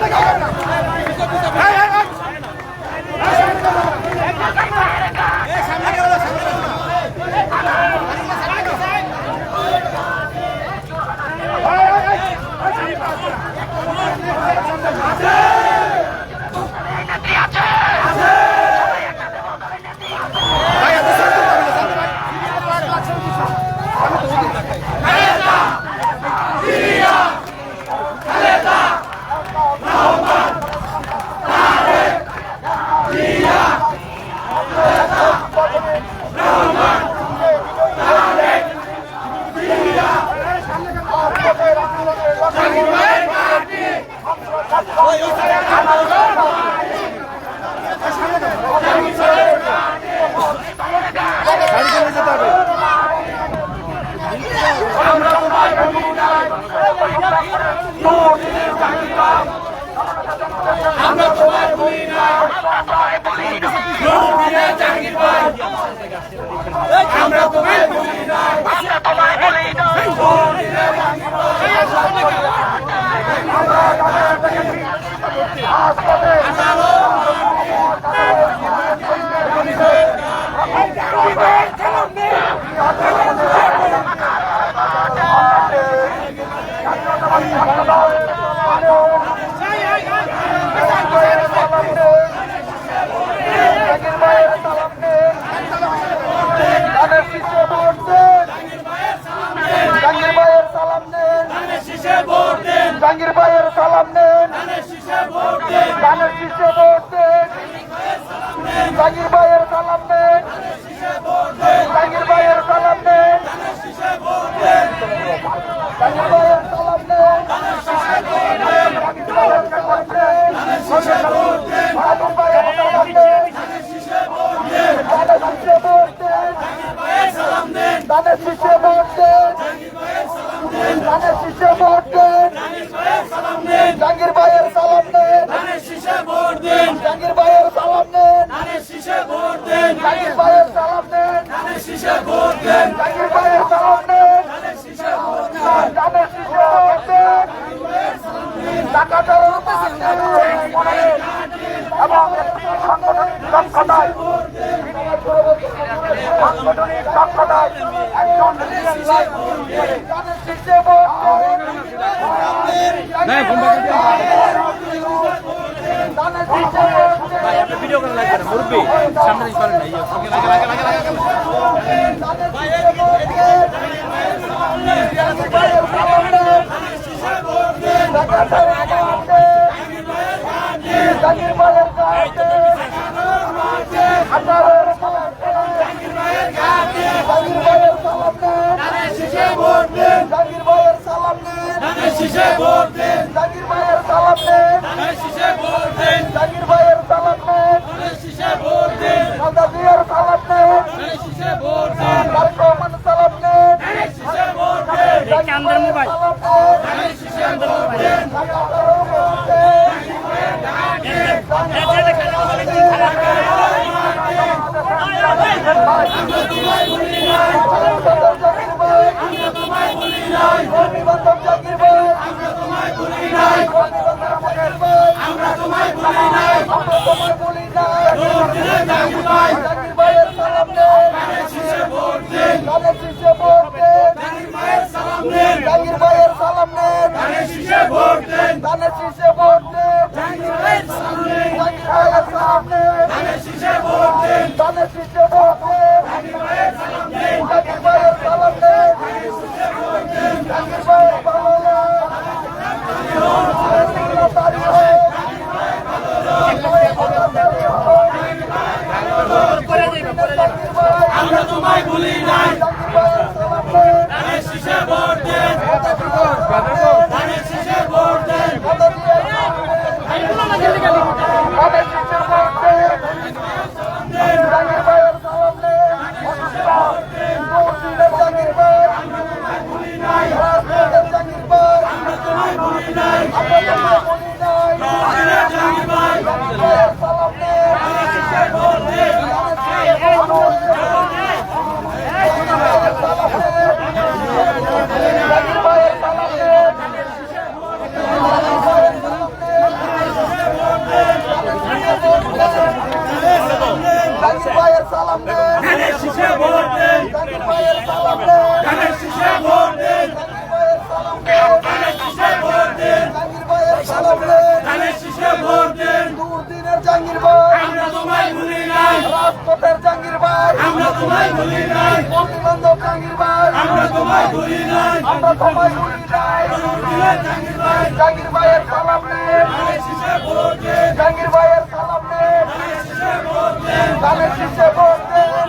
জাহাঙ্গীর ধানের শীষে ভোট দেন ধানের শীষে ভোট দেন জাহাঙ্গীর ভাইয়ের সালাম নেন জাহাঙ্গীর ভাইয়ের সালাম নেন জাহাঙ্গীর ভাইয়ের সালাম নেন জাহাঙ্গীর ভাইয়ের সালাম নেন ধানের শীষে ভোট দেন। টাকাটার এবং সাংগঠনিক দক্ষতায় সাংগঠনিক দক্ষতায় একজন ধানের শীষে ভোট ধানের শীষে ভোট দেন ভিডিও করে লাগবে না মুরব্বী সামনে দিকে করেন না ইয়ে লাগে লাগে লাগে লাগে জাকির ভাইয়ের কাছে হাজারের জাকির ভাইয়ের সালাম নেন জাকির ভাইয়ের সালাম নেন জাকির ভাইয়ের সালাম নেন। জাকির ভাইয়ের সালাম নেন। সাদা দিয়ার সালাম নেন। তারেক রহমান সালাম নেন জাকির ভাইয়ের সালাম নেন ঢাকা ভোট দেন জাকির ভাইয়ের সালাম নেন ধানের শীষে ভোট দেন জাকির ভাইয়ের সালাম নেন ধানের শীষে ভোট দেন জাকির ভাইয়ের সালাম নেন জাকির ভাইয়ের ভালো তারি হোক আমরা তোমায় ভুলি নাই ধানের শীষে ভোট দেন ধানের শীষে ভোট দেন সালাম জাহাঙ্গীর ভাইয়ের সালাম নেন ধানের শীষে ভোট দেন। ধানের শীষে ভোট দেন। ধানের শীষে ভোট দেন। জাহাঙ্গীর ভাইয়ের সালাম নেন দুর্দিনের জাহাঙ্গীর ভাই আমরা তোমায় ভুলি নাই। রাজপথের জাহাঙ্গীর ভাই আমরা তোমায় ভুলি নাই। বন্ধু বান্ধব জাহাঙ্গীর ভাই আমরা তোমায় ভুলি নাই। আমরা তোমায় ভুলি নাই। জাহাঙ্গীর ভাই জাহাঙ্গীর ভাইয়ের সালাম নেন ধানের শীষে ভোট দেন। জাহাঙ্গীর ভাইয়ের সালাম নেন ধানের শীষে ভোট দেন। ধানের শীষে ভোট দেন।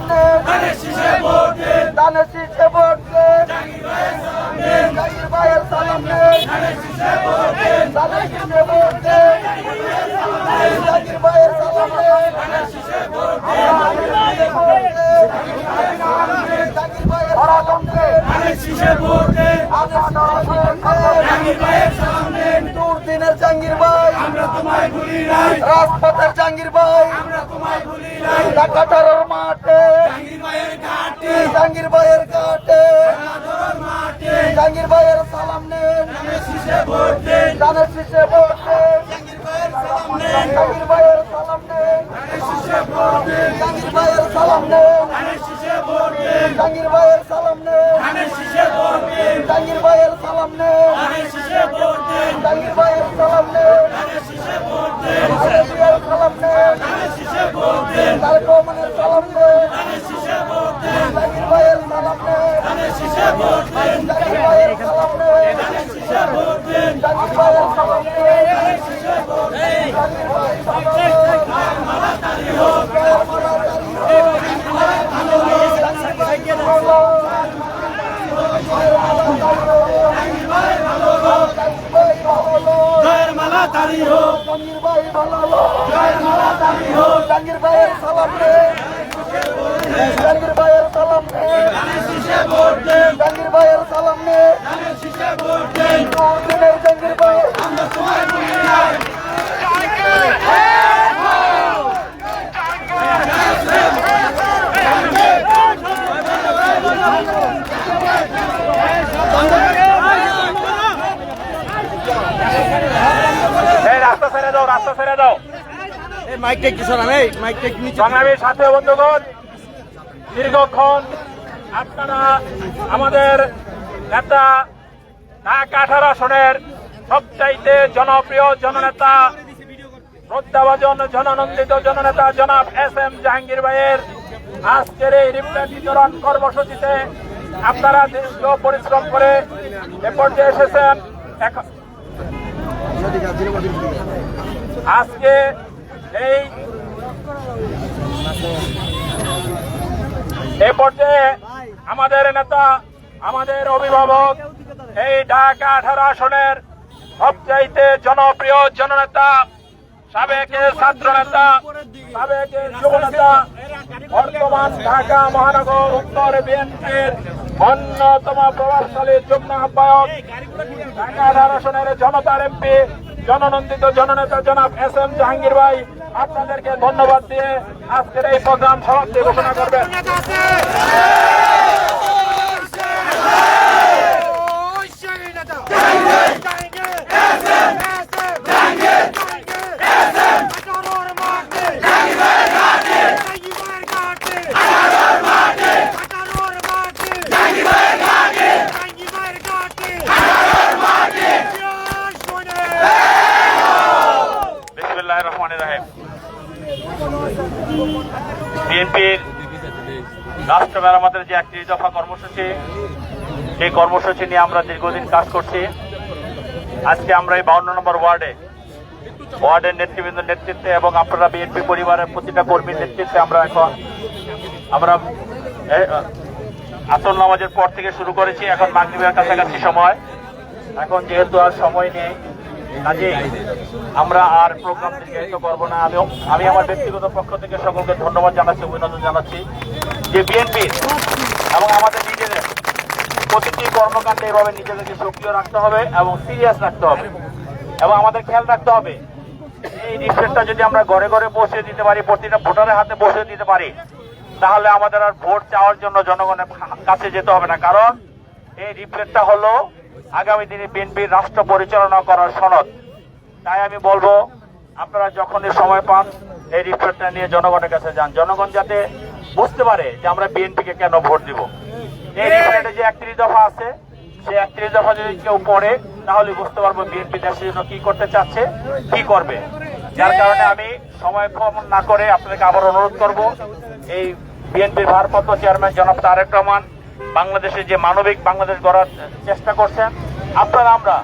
নেন ধানের শীষে ভোট। দেন দানের শীর্ষে ভোট। দেন জাহাঙ্গীর ভাইয়ের সালাম ভোট। দেন জাহাঙ্গীর ভাইয়ের সালাম ভোট। ভাইয়ের ধানের শীষে ভোট। ভাইয়ের সালাম নেন দুর্দিনের জাহাঙ্গীর ভাই আমরা তোমায় ভুলি নাই। রাজপথের জাহাঙ্গীর ভাই আমরা তোমায় ভুলি নাই। ঢাকাটার মাঠে। জাহাঙ্গীর ভাইয়ের ঘাটে। জাহাঙ্গীর ভাইয়ের কাটে রাজর মাঠে। জাহাঙ্গীর ভাইয়ের সালাম নেন। ধানের শীষে ভোট দেন। দানের শীর্ষে ভোট দেন। জাহাঙ্গীর ভাইয়ের সালাম নেন। ধানের শীষে ভোট দেন। জাহাঙ্গীর ভাইয়ের সালাম নেন। ধানের শীষে ভোট দেন। জাহাঙ্গীর ভাইয়ের সালাম নেন। ধানের শীষে ভোট দেন। জাহাঙ্গীর ভাইয়ের সালাম নেন ধানের শীষে ভোট দেন জাহাঙ্গীর ভাইয়ের সালাম নেন ধানের শীষে ভোট দেন জাহাঙ্গীর ভাইয়ের সালাম নেন ধানের শীষে ভোট দেন তারেক রহমানের সালাম নেন ধানের শীষে ভোট দেন জাহাঙ্গীর ভাইয়ের সালাম নেন ধানের শীষে ভোট দেন জাহাঙ্গীর ভাইয়ের সালাম নেন ধানের শীষে ভোট দেন জাহাঙ্গীর ভাইয়ের সালাম নেন ধানের শীষে ভোট দেন জাহাঙ্গীর ভাইয়ের সালাম নেন জয়ের মালা তারি হোক জাহাঙ্গীর ভাই ভালো জাহাঙ্গীর ভাইয়ের সালাম নেন জাহাঙ্গীর ভাইয়ের সালাম দেন। জাহাঙ্গীর ভাইয়ের সালাম ধানের শীষে ভোট দেন। দিনের জাহাঙ্গীর ভাই আমরা তোমায় ভুলি নাই এই রাস্তা ছেড়ে দাও রাস্তা ছেড়ে দাও। এই মাইকটা একটু সরান এই মাইকটা একটু নিচে সংগ্রামীর সাথে বন্ধুগণ দীর্ঘক্ষণ আপনারা আমাদের নেতা ঢাকা আঠারো আসনের সবচাইতে জনপ্রিয় জননেতা শ্রদ্ধাভাজন জননন্দিত জননেতা জনাব এস এম জাহাঙ্গীর ভাইয়ের আজকের এই রিপ্লেট বিতরণ কর্মসূচিতে আপনারা দীর্ঘ পরিশ্রম করে এ পর্যায়ে এসেছেন। এখন আজকে এই পর্যায়ে আমাদের নেতা, আমাদের অভিভাবক এই ঢাকা আঠারো আসনের সবচাইতে জনপ্রিয় জননেতা, সাবেক ছাত্র নেতা সাবেক যুব নেতা বর্তমান ঢাকা মহানগর উত্তর বিএনপির অন্যতম প্রভাবশালী যুগ্ম আহ্বায়ক, ঢাকা আঠারো আসনের জনতার এমপি জননন্দিত জননেতা জনাব এস এম জাহাঙ্গীর ভাই, আপনাদেরকে ধন্যবাদ দিয়ে আজকের এই প্রোগ্রাম সমাপ্তি ঘোষণা করবেন। বিএনপির রাষ্ট্র মেরামতের যে একটি দফা কর্মসূচি, সেই কর্মসূচি নিয়ে আমরা দীর্ঘদিন কাজ করছি। আজকে আমরা এই বাউন্ন নম্বর ওয়ার্ডে, ওয়ার্ডের নেতৃবৃন্দের নেতৃত্বে এবং আপনারা বিএনপি পরিবারের প্রতিটা কর্মীর নেতৃত্বে আমরা এখন, আমরা আসল নামাজের পর থেকে শুরু করেছি। এখন মাগরিবের কাছাকাছি সময়। এখন যেহেতু আর সময় নেই কাজেই আমরা আর প্রোগ্রাম দীর্ঘায়িত করব না। আমি আমি আমার ব্যক্তিগত পক্ষ থেকে সকলকে ধন্যবাদ জানাচ্ছি, অভিনন্দন জানাচ্ছি যে বিএনপি এবং আমাদের নিজেদের প্রতিটি কর্মকাণ্ডে এভাবে নিজেদেরকে সক্রিয় রাখতে হবে এবং সিরিয়াস রাখতে হবে। এবং আমাদের খেয়াল রাখতে হবে, এই রিফ্রেশটা যদি আমরা ঘরে ঘরে বসে দিতে পারি, প্রতিটা ভোটারের হাতে বসে দিতে পারি, তাহলে আমাদের আর ভোট চাওয়ার জন্য জনগণের কাছে যেতে হবে না। কারণ এই রিফ্লেক্টটা হলো আগামী দিনে বিএনপির রাষ্ট্র পরিচালনা করার সনদ। তাই আমি বলব, আপনারা যখনই সময় পান, এই রিপোর্টটা নিয়ে জনগণের কাছে যান। জনগণ যাতে বুঝতে পারে যে আমরা বিএনপিকে কেন ভোট দিব। এই রিফ্লেক্টে যে একত্রিশ দফা আছে, সেই একত্রিশ দফা যদি কেউ পড়ে, তাহলে বুঝতে পারব বিএনপি দেশের জন্য কি করতে চাচ্ছে, কি করবে। যার কারণে আমি সময় কম না করে আপনাদেরকে আবার অনুরোধ করব, এই বিএনপির ভারপ্রাপ্ত চেয়ারম্যান জনাব তারেক রহমান বাংলাদেশে যে মানবিক বাংলাদেশ গড়ার চেষ্টা করছেন, আপনারা আমরা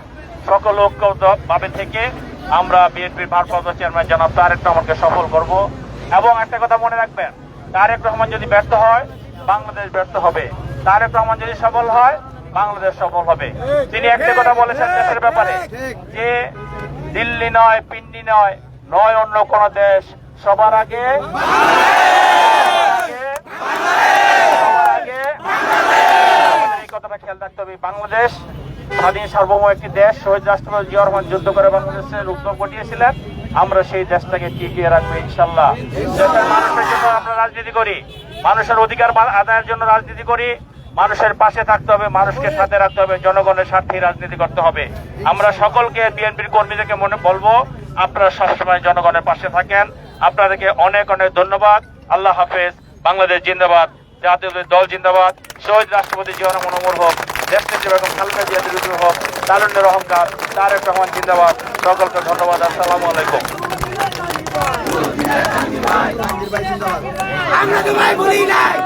সকল ঐক্যভাবে থেকে আমরা বিএনপির ভারপ্রাপ্ত চেয়ারম্যান জনাব তারেক রহমানকে সফল করব। এবং একটা কথা মনে রাখবেন, তারেক রহমান যদি ব্যর্থ হয়, বাংলাদেশ ব্যর্থ হবে। তারেক রহমান যদি সফল হয়, বাংলাদেশ সফল হবে। তিনি একটা কথা বলেছেন দেশের ব্যাপারে, যে দিল্লি নয়, পিন্ডি নয় নয় অন্য কোন দেশ সবার আগে সবার আগে আমাদের এই কথাটা খেয়াল রাখতে হবে বাংলাদেশ স্বাধীন সার্বভৌম একটি দেশ। শহীদ রাষ্ট্রপতি জিয়া রহমান যুদ্ধ করে বাংলাদেশের উদ্যোগ ঘটিয়েছিলেন। আমরা সেই দেশটাকে টিকিয়ে রাখব ইনশাল্লাহ দেশের মানুষের জন্য আমরা রাজনীতি করি। মানুষের অধিকার আদায়ের জন্য রাজনীতি করি। মানুষের পাশে থাকতে হবে, মানুষকে সাথে রাখতে হবে, জনগণের স্বার্থে রাজনীতি করতে হবে। আমরা সকলকে বিএনপির কর্মীদেরকে মনে বলব, আপনারা সবসময় জনগণের পাশে থাকেন। আপনাদেরকে অনেক অনেক ধন্যবাদ। আল্লাহ হাফেজ। বাংলাদেশ জিন্দাবাদ। জাতীয় দল জিন্দাবাদ। শহীদ রাষ্ট্রপতি জিয়ানা মনোমর হোক দেশ নেত্রী বেগম খালেদা জিয়া বিরুদ্ধে হোক, তারুণ্যের অহংকার, তারেক রহমান জিন্দাবাদ। সকলকে ধন্যবাদ, আসসালামু আলাইকুম। আমরা তোমায় বলি নাই।